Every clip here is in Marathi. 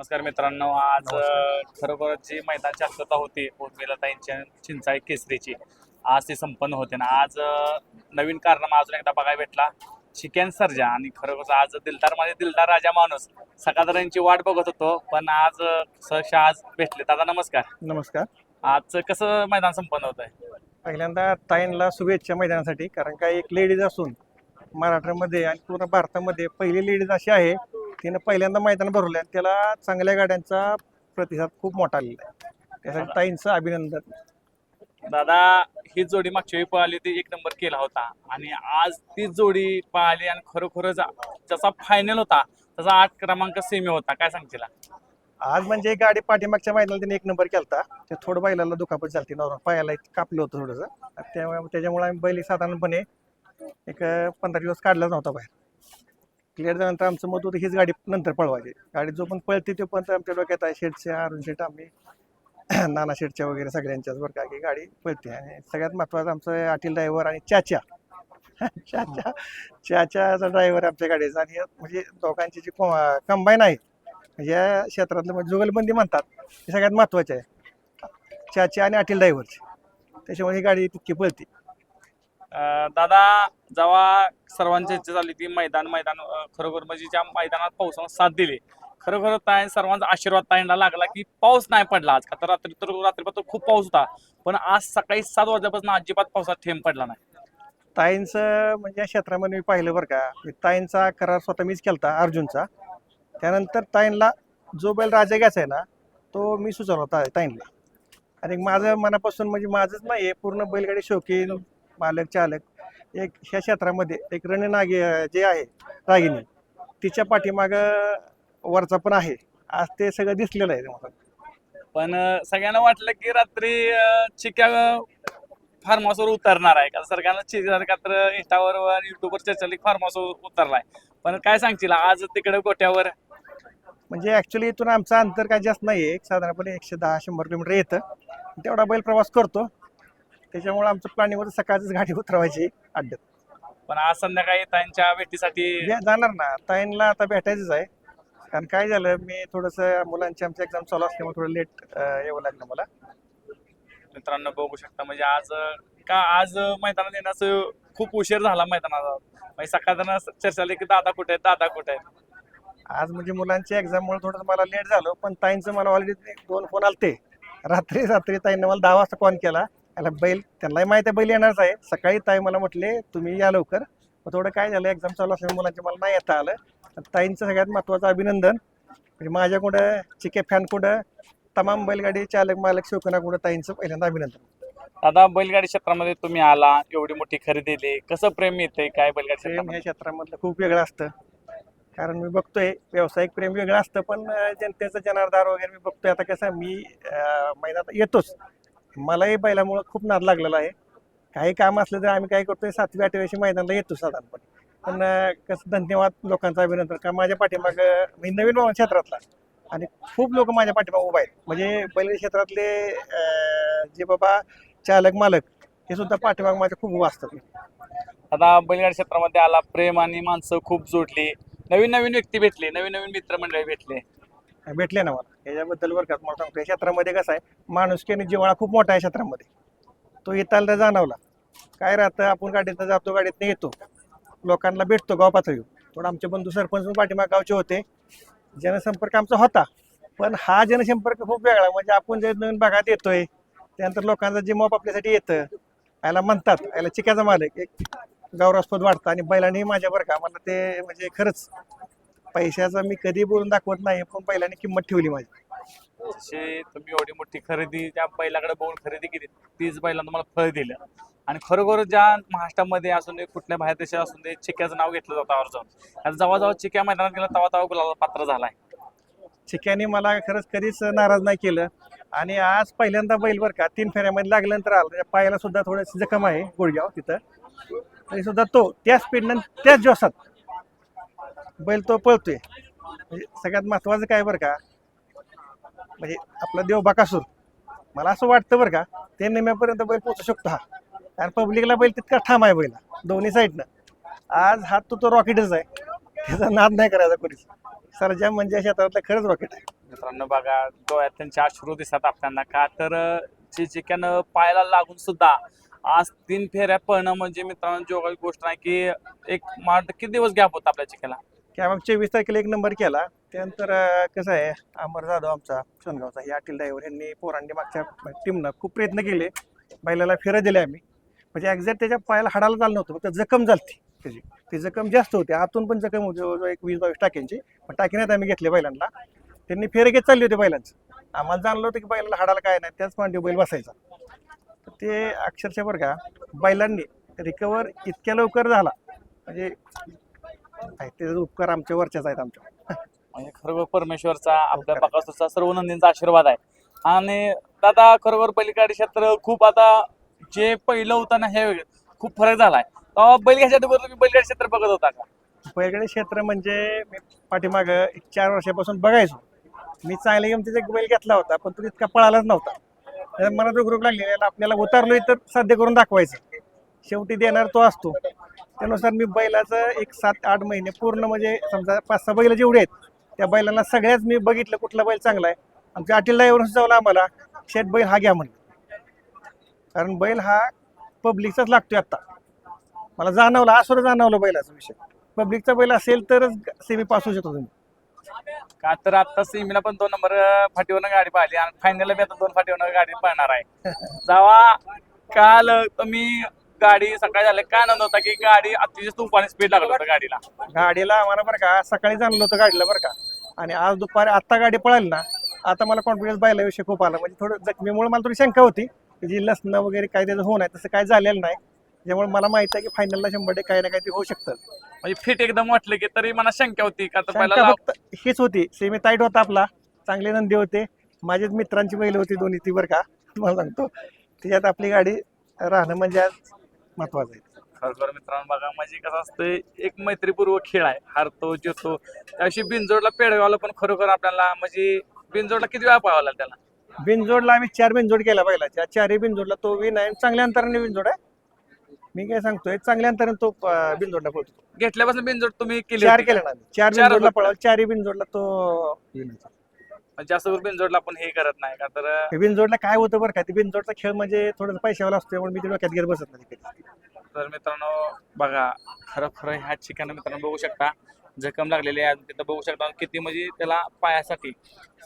नमस्कार मित्रांनो आज खरोखर जी मैदान शांतता होती उर्मिलाताईंच्या चिंचाई केसरीची आज ती संपन्न होते. ना आज नवीन कारनामा अजून एकदा बघायला भेटला. चिकन सर्जा आणि खरोखर आज दिलदारमध्ये दिलदार राजा माणूस. सकाळची वाट बघत होतो पण आज सहसा आज भेटले. दादा नमस्कार. नमस्कार. आज कसं मैदान संपन्न होत आहे पहिल्यांदा ताईंला शुभेच्छा मैदानासाठी कारण का एक लेडीज असून महाराष्ट्रामध्ये आणि पूर्ण भारतामध्ये पहिली लेडीज अशी आहे तिनं पहिल्यांदा मैदान भरवलं आणि त्याला चांगल्या गाड्यांचा प्रतिसाद खूप मोठा आलेला आहे. त्यासाठी ताईंचं अभिनंदन. दादा ही जोडी मागच्या वेळी पळाली ती एक नंबर केला होता. आणि आज ती जोडी पळाली आणि खरोखरच जसा फायनल होता तसा आठ क्रमांक सेमी होता. काय सांगशील आज म्हणजे गाडी पाठीमागच्या मैदानाला तिने एक नंबर केलता. ते थोडं बैलाला दुखापत झाली नॉर्मल पायाला एक कापलं होतं थोडंसं. त्यामुळे त्याच्यामुळे आम्ही बैल साधारणपणे एक पंधरा दिवस काढलाच नव्हता बाहेर. क्लिअर झाल्यानंतर आमचं मत होतं हीच गाडी नंतर पळवायची. गाडी जो पण पळते तो पण आमच्या डोक्यात आहे शेटच्या अरुण शेट आम्ही. नाना शेटच्या वगैरे सगळ्यांच्याच बरं का की गाडी पळते. आणि सगळ्यात महत्त्वाचं आमचं अटील ड्रायव्हर आणि चाच्या चाच्या चाच्याचा ड्रायव्हर आमच्या गाडीचा. आणि म्हणजे दोघांची जी कंबाईन आहे म्हणजे या क्षेत्रातलं म्हणजे जुगलबंदी म्हणतात हे सगळ्यात महत्त्वाचे आहे. चाची आणि अटील ड्रायव्हरची. त्याच्यामुळे ही गाडी तितकी पळते. दादा जेव्हा सर्वांची इच्छा झाली ती मैदान मैदान खरोखर म्हणजे ज्या मैदानात पावसानं साथ दिली खरोखर ताई सर्वांचा आशीर्वाद ताईंना लागला की पाऊस नाही पडला आज. आता तर रात्री तर रात्रीपासून खूप पाऊस होता पण आज सकाळी सात वाजल्यापासून अजिबात पावसात थेंब पडला नाही. ताईंचं म्हणजे या क्षेत्रामध्ये मी पाहिलं बरं का मी ताईंचा करार स्वतः मीच केलता अर्जुनचा. त्यानंतर ताईंला जो बैल राजा घ्यायचा आहे ना तो मी सुचवला होता ताईंला आणि माझं मनापासून म्हणजे माझंच नाही आहे पूर्ण बैलगाडी शौकीन मालक चालक एक ह्या क्षेत्रामध्ये एक रणनागी जे आहे रागिनी तिच्या पाठीमागं वरचा पण आहे. आज ते सगळं दिसलेलं आहे मला पण सगळ्यांना वाटलं की रात्री चिक्या फार्म हाऊसवर उतरणार आहे. का का तर इंस्टावर आणि युट्यूबवर चर्चा फार्म हाऊसवर उतरलाय. पण काय सांगशील आज तिकडे गोट्यावर म्हणजे ॲक्च्युली इथून आमचं अंतर काय जास्त नाही आहे साधारणपणे एकशे दहा शंभर किलोमीटर येतं. तेवढा बैल प्रवास करतो. त्याच्यामुळे आमचं प्लॅनिंग होतं सकाळचीच गाडी उतरवायची अड्ड्यात. पण आज संध्याकाळी त्यांच्या भेटीसाठी जाणार ना. ताईंला आता भेटायचंच आहे. कारण काय झालं मी थोडंसं मुलांची आमची एक्झाम चालू असल्यामुळे थोडं लेट यावं लागलं मला. मित्रांनो बघू शकता म्हणजे आज अं, का आज अं, मैदानात येण्याचं खूप उशीर झाला मैदानात. म्हणजे सकाळनं चर्चा झाली की दादा कुठे आहेत दादा कुठे आहेत? आज म्हणजे मुलांच्या एक्झाममुळे थोडंसं मला लेट झालं पण ताईंचं मला ऑलरेडी दोन फोन आलते. रात्री रात्री ताईंनं मला दहा वाजता फोन केला. याला बैल त्यांनाही माहिती आहे बैल येणारच आहे. सकाळी ताई मला म्हटले तुम्ही या लवकर. मग थोडं काय झालं एक्झाम चालू असल्यामुळे मुलांच्या मला नाही येता आलं. तर ताईंचं सगळ्यात महत्त्वाचं अभिनंदन. म्हणजे माझ्याकडं चिके फॅन कुठं तमाम बैलगाडी चालक मालक शोकनाकडं ताईंचं पहिल्यांदा अभिनंदन. दादा बैलगाडी क्षेत्रामध्ये तुम्ही आला एवढी मोठी खरेदी दिली. कसं प्रेम येते काय बैलगाडी प्रेम क्षेत्रामध्ये? ह्या क्षेत्रामधलं खूप वेगळं असतं. कारण मी बघतोय व्यावसायिक प्रेम वेगळं असतं पण अं, जनतेचं जनारदार वगैरे मी बघतोय. आता कसं आहे, मी अं, मैदानात येतोच. मलाही बैलामुळं खूप नाद लागलेला आहे. काही काम असलं तर आम्ही काय करतोय सातव्या आठव्या वर्षी मैदानाला येतो साधारणपणे. पण कसं धन्यवाद लोकांचं अभिनंदन. का माझ्या पाठीमाग मी नवीन बाबा क्षेत्रातला आणि खूप लोक माझ्या पाठीमाग उभा आहेत. म्हणजे बैलगाडी क्षेत्रातले जे बाबा चालक मालक हे सुद्धा पाठीमाग माझ्या खूप उभा असतात. आता बैलगाडी क्षेत्रामध्ये आला प्रेम आणि माणसं खूप जोडली. नवीन नवीन व्यक्ती भेटली नवीन नवीन मित्रमंडळी भेटले. भेटले ना मला. याच्याबद्दल बरं का तुम्हाला सांगतो. या क्षेत्रामध्ये कसं आहे माणुसकीने जिव्हाळा खूप मोठा आहे क्षेत्रामध्ये. तो येताला जाणवला. काय राहतं आपण गाडीतनं जातो गाडीतनं येतो. लोकांना भेटतो गाव पातळीवर थोडं आमचे बंधू सरपंच पाठीमा पाठीमाग गावचे होते. जनसंपर्क आमचा होता. पण हा जनसंपर्क खूप वेगळा. म्हणजे आपण जे नवीन भागात येतोय त्यानंतर लोकांचा जे मॉप आपल्यासाठी येतं याला म्हणतात याला चिक्याचा मालक. एक गौरवास्पद वाटतं आणि बैलांनी माझ्या बरं का मला ते म्हणजे खरंच पैशाचा मी कधी बोलून दाखवत नाही पण बैलांनी किंमत ठेवली माझी. तुम्ही एवढी मोठी खरेदी ज्या बैलाकडे बघून खरेदी केली तीच बैलांना तुम्हाला फळ दिलं. आणि खरोखर ज्या महाराष्ट्रामध्ये असून दे कुठल्या बाहेर देशात असून दे चिक्याचं नाव घेतलं जातं आवर्जून. आणि जेव्हा जेव्हा चिक्या मैदानात गेला तेव्हा तेव्हा गुलाला पात्र झालाय. चिक्याने मला खरंच कधीच नाराज नाही केलं. आणि आज पहिल्यांदा बैल बरं का तीन फेऱ्यामध्ये लागल्यानंतर आला. त्याच्या पायाला सुद्धा थोडंसं जखम आहे गुडघ्याव तिथं. तरी सुद्धा तो त्या स्पीडनं त्याच जोशात बैल तो पळतोय. म्हणजे सगळ्यात महत्वाचं काय बरं का? म्हणजे आपला देव बाकासूर. मला असं वाटतं बरं का ते नेम्यापर्यंत बैल पोचू शकतो हा. कारण पब्लिकला बैल तितका ठाम आहे बैल दोन्ही साईडनं. आज हा तो तो रॉकेटच आहे. त्याचा नाद नाही करायचा कोणीच. सरजा म्हणजे या खरंच रॉकेट आहे. मित्रांनो बघा डोळ्यात त्यांचे अश्रू दिसतात आपल्याला. का तर जे चिकन पायाला लागून सुद्धा आज तीन फेऱ्या पळणं म्हणजे मित्रांनो जोगाची गोष्ट नाही की एक माठ किती दिवस गॅप होता आपल्या चिकनला की आम्ही चोवीस तारखेला एक नंबर केला. त्यानंतर कसं आहे अमर जाधव आमचा सोनगावचा हे अटील ड्रायव्हर यांनी पोरांनी मागच्या टीमनं खूप प्रयत्न केले. बैलाला फेऱ्या दिले आम्ही. म्हणजे एक्झॅक्ट त्याच्या पायाला हाडाला चाललं नव्हतं फक्त जखम झालती त्याची. ती जखम जास्त होती. आतून पण जखम होती जवळजवळ एक वीस बावीस टाक्यांची. पण टाकीनात आम्ही घेतले बैलांना. त्यांनी फेरे घेत चालले होते बैलांचं. आम्हाला जाणलं होतं की बैलाला हाडाला काय नाही त्याच मांडी बैल बसायचा. तर ते अक्षरशः बरं का बैलांनी रिकवर इतक्या लवकर झाला. म्हणजे त्याचे उपकार आमच्या वरच्याच आहेत आमच्या म्हणजे खरोखर परमेश्वरचा आपल्या बकासूरचा सर्व नंदींचा आशीर्वाद आहे. आणि दादा खरोखर पलीकडे क्षेत्र खूप आता जे पहिलं होतं ना हे. खूप फरक झालाय. तेव्हा बैल घ्यायच्या अगोदर तुम्ही बैलगाडी क्षेत्र बघत होता का? बैलगाडी क्षेत्र म्हणजे मी पाठीमाग एक चार वर्षापासून बघायचो. मी चांगल्या किमतीचा एक बैल घेतला होता पण तो इतका पळालाच नव्हता. मला जो ग्रुप लागलेला आपल्याला उतारलोय तर साध्य करून दाखवायचं. शेवटी देणार तो असतो. त्यानुसार मी बैलाचं एक सात आठ महिने पूर्ण म्हणजे समजा पाच सहा बैल जेवढे आहेत त्या बैलांना सगळ्याच मी बघितलं कुठला बैल चांगला आहे. आमच्या अटील ड्रायव्हर जाऊला आम्हाला शेट बैल हा घ्या म्हणलं. कारण बैल हा पब्लिकचाच लागतोय आता मला जाणवलं आसुर जाणवलं बैलाचा विषय. पब्लिकचा बैल असेल तरच सेमी पास होऊ शकतो तुम्ही. का तर आता सीमीला पण दोन नंबर फाटीवरनं गाडी पाहिली आणि फायनलला बी आता दोन फाटीवरनं गाडी पाहणार आहे. जेव्हा काल तुम्ही गाडी सकाळी झाले काय आनंद होता की गाडी अतिशय तुफानी स्पीड लागलं होतं गाडीला. गाडीला आम्हाला बरं का सकाळी जाणलं होतं गाडीला बरं का. आणि आज दुपारी आत्ता गाडी पळाली ना आता मला कॉन्फिडन्स बैलाविषयी खूप आला. म्हणजे थोडं जखमीमुळे मला थोडी शंका होती जी लसणं वगैरे काय त्याचं होऊ नये तसं काय झालेलं नाही. त्यामुळे मला माहिती आहे की फायनलला शंभर टक्के काही ना काहीतरी होऊ शकतं. म्हणजे फिट एकदम वाटलं की तरी मला शंका होती का तर पहिला शंका लाव- फक्त हीच होती सेमी टाईट होता आपला चांगले नंदी होते. माझेच मित्रांची बैल होती दोन्ही ती बरं का तुम्हाला सांगतो. त्याच्यात आपली गाडी राहणं म्हणजे आज महत्वाचं आहे. खरोखर मित्रांनो बघा म्हणजे कसं असतं एक मैत्रीपूर्वक खेळ आहे. हारतो जिरतो त्याशी बिनजोडला पेडगावला पण खरोखर आपल्याला म्हणजे बिनजोडला किती वेळा पाहावा लागला त्याला? बिनजोडला आम्ही चार बिनजोड केला बैलाच्या चारही बिनजोडला तो विन आहे. चांगल्या अंतराने बिनजोड आहे. मी काय सांगतोय चांगल्या अंतराने तो अं, बिनजोडला पळतो. घेतल्यापासून बिनजोड तुम्ही केली चार होती. का? केले ना आम्ही. चार चार बिनजोडला होते. पळाला चारही बिनजोडला तो win आहे. जास्त करून बिनजोडला आपण हे करत नाही का तर हे बिनजोडला काय होतं बरं का ते बिनजोडचा खेळ म्हणजे थोडं पैशावाला असतो त्यामुळे मी ते डोक्यात घेत बसत नाही कधी. तर मित्रांनो बघा खरं खरं ह्या ठिकाणी मित्रांनो बघू शकता जखम लागलेली आहे तिथं बघू शकता किती म्हणजे त्याला पायासाठी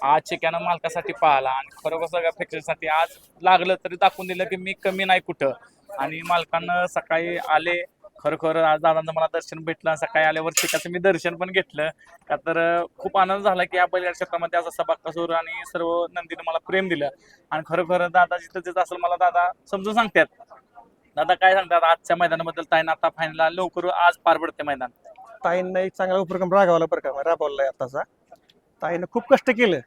आज चिक्यानं मालकासाठी पाहिला आणि खरोखर सगळ्या फ्रॅक्चरसाठी आज लागलं तरी दाखवून दिलं की मी कमी नाही कुठं आणि मालकानं सकाळी आले खरोखर आज दादांचं मला दर्शन भेटलं सकाळी आल्यावर त्याचं मी दर्शन पण घेतलं. का तर खूप आनंद झाला की या बैलगाड क्षेत्रामध्ये आज असा बाक्कासूर आणि सर्व नंदीनं मला प्रेम दिलं. आणि खरोखर दादा जिथं जिथं असेल मला दादा समजून सांगतात. दादा काय सांगतात? आजच्या मैदानाबद्दल ताईन आता फायनल लवकर आज पार पडते मैदान. ताईंना एक चांगला उपक्रम रागावला बरं का राबवला आताचा. ताईनं खूप कष्ट केलं.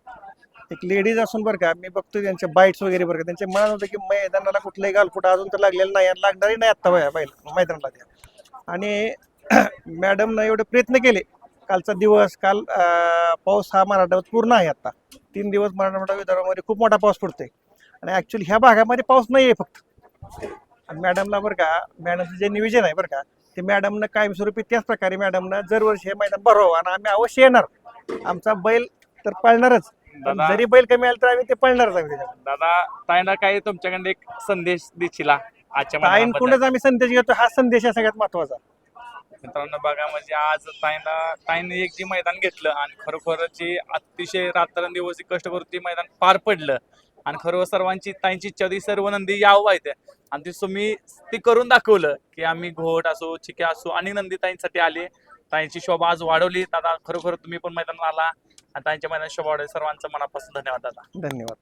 एक लेडीज असून बरं का मी बघतोय त्यांच्या बाईट्स वगैरे बरं का त्यांच्या मनात होतं की मैदानाला कुठलंही गालफुट अजून तर लागलेलं नाही आणि लागणारही नाही आत्ता बाया बैल मैदानाला त्या. आणि मॅडमनं एवढे प्रयत्न केले. कालचा दिवस काल पाऊस हा मराठवाड्यात पूर्ण आहे आता. तीन दिवस मराठवाडा विदर्भामध्ये खूप मोठा पाऊस पडतोय. आणि ऍक्च्युली ह्या भागामध्ये पाऊस नाही आहे फक्त. आणि मॅडमला बरं का मॅडमचं जे नियोजन आहे बरं का ते मॅडमनं कायमस्वरूपी त्याच प्रकारे मॅडमनं दरवर्षी हे मैदान भरावं आणि आम्ही अवश्य येणार. आमचा बैल तर पळणारच. जरी बैल कमी आला तर आम्ही ते पळणारच आम्ही दादा ताईंना काही तुमच्याकडे एक संदेश देशील? आजच्या? ताईंकडूनच आम्ही संदेश घेतो. हा संदेश आहे सगळ्यात महत्त्वाचा. मित्रांनो बघा म्हणजे आज ताईंना ताईंनी एक जे मैदान घेतलं आणि खरोखर जे अतिशय रात्रंदिवस कष्ट करून ते मैदान पार पडलं आणि खरोखर सर्वांची ताईंची इच्छा होती सर्व नंदी यावं व्हायचं आणि ते तुम्ही ते करून दाखवलं की आम्ही घोट असो चिक्या असो आणि नंदी ताईंसाठी आले. ताईंची शोभा आज वाढवली. दादा खरोखर तुम्ही पण मैदानात आला आणि ताईंच्या मैदानात शोभा वाढवली. सर्वांचं मनापासून धन्यवाद दादा. धन्यवाद.